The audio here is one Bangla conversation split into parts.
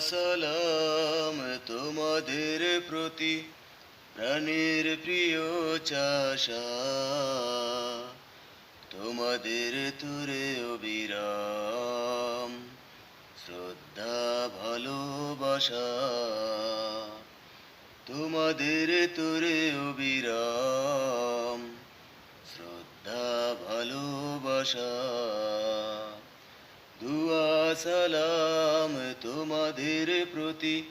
সালাম তোমাদের প্রতি প্রাণের প্রিয় চাষা। তোমাদের তুরে অবিরাম শ্রদ্ধা, ভালোবাসা। তোমাদের তুরে অবিরাম শ্রদ্ধা, ভালোবাসা। সালাম তোমাদের প্রতি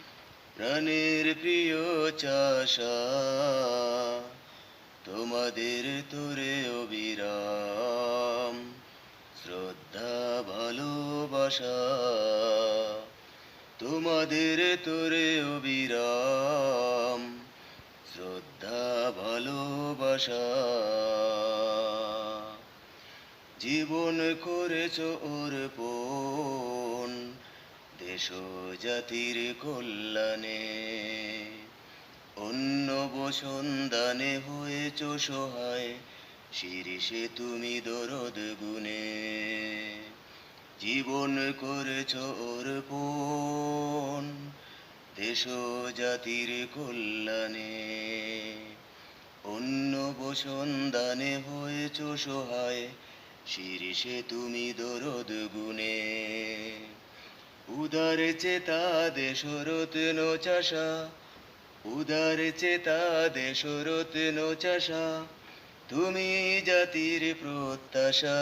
প্রাণের প্রিয় চাষা। তোমাদের তোরে অবিরাম শ্রদ্ধা, ভালোবাসা। তোমাদের তোরে অবিরাম শ্রদ্ধা, ভালোবাসা। জীবন করেছ ওর অর্পণ দেশ জাতির কল্যাণে। অন্য বসন্দানে হয়েছ সহায়, শিরিষে তুমি দরদ গুনে জীবন করেছ ওর অর্পণ দেশ জাতির কল্যাণে। অন্য বসন্দানে হয়েছ সহায় শিরিষে তুমি দরদ গুনে উদার চেতা দেশরত্ন চাষা উদার চেতা দেশরত্ন চাষা তুমি জাতির প্রত্যাশা।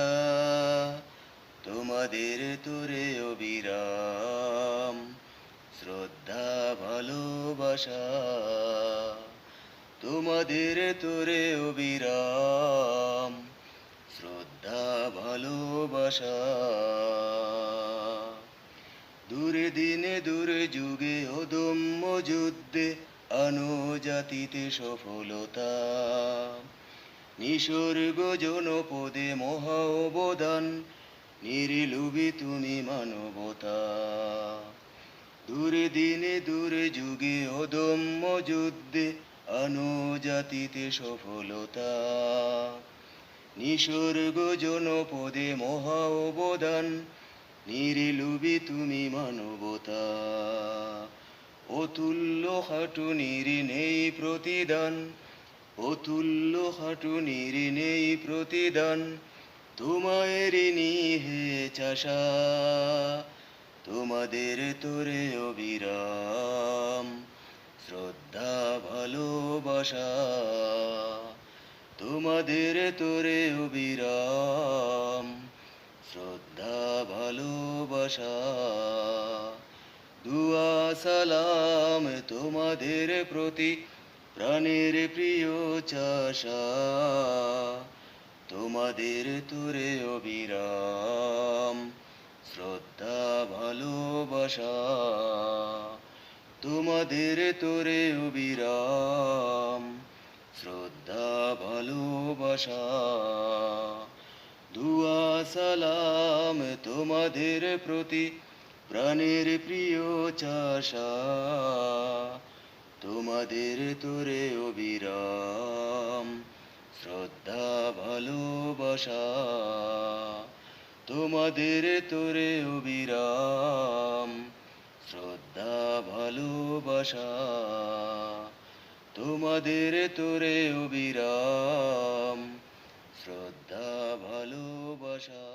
তোমাদের তোরে অবিরাম শ্রদ্ধা, ভালোবাসা। তোমাদের তোরে অবিরাম শ্রদ্ধা, ভালোবাসা। দূরে দিনে দূরে যুগে অদম্য যুদ্ধে আনো জাতিতে সফলতা। নিসর্গ জনপদে মহা অবদান, নিরিলুবি তুমি মানবতা। দূরে দিনে দূরে যুগে অদম্য যুদ্ধে আনো জাতিতে সফলতা। নিসর্গ জনপদে মহা অবদান নিরিলুবি তুমি মানবতা। অতুল্য খাটুনির নেই প্রতিদান, অতুল্য খাটুনির নেই প্রতিদান, তোমায়ের নিহে চাষা, তোমাদের তোরে অবিরাম, শ্রদ্ধা ভালোবাসা। তোমাদের তোরে অবিরাম শ্রদ্ধা, ভালোবাসা। দুয়া, সালাম তোমাদের প্রতি প্রাণের প্রিয় চাষা। তোমাদের তোরে অবিরাম শ্রদ্ধা, ভালোবাসা। তোমাদের তোরে অবিরাম ভালোবাসা। দুয়া সালাম তোমাদের প্রতি প্রাণের প্রিয় চাষা। তোমাদের তোরে অবিরাম শ্রদ্ধা ভালোবাসা। তোমাদের তোরে অবিরাম শ্রদ্ধা ভালোবাসা। তোমাদের তোরে অবিরাম শ্রদ্ধা ভালোবাসা।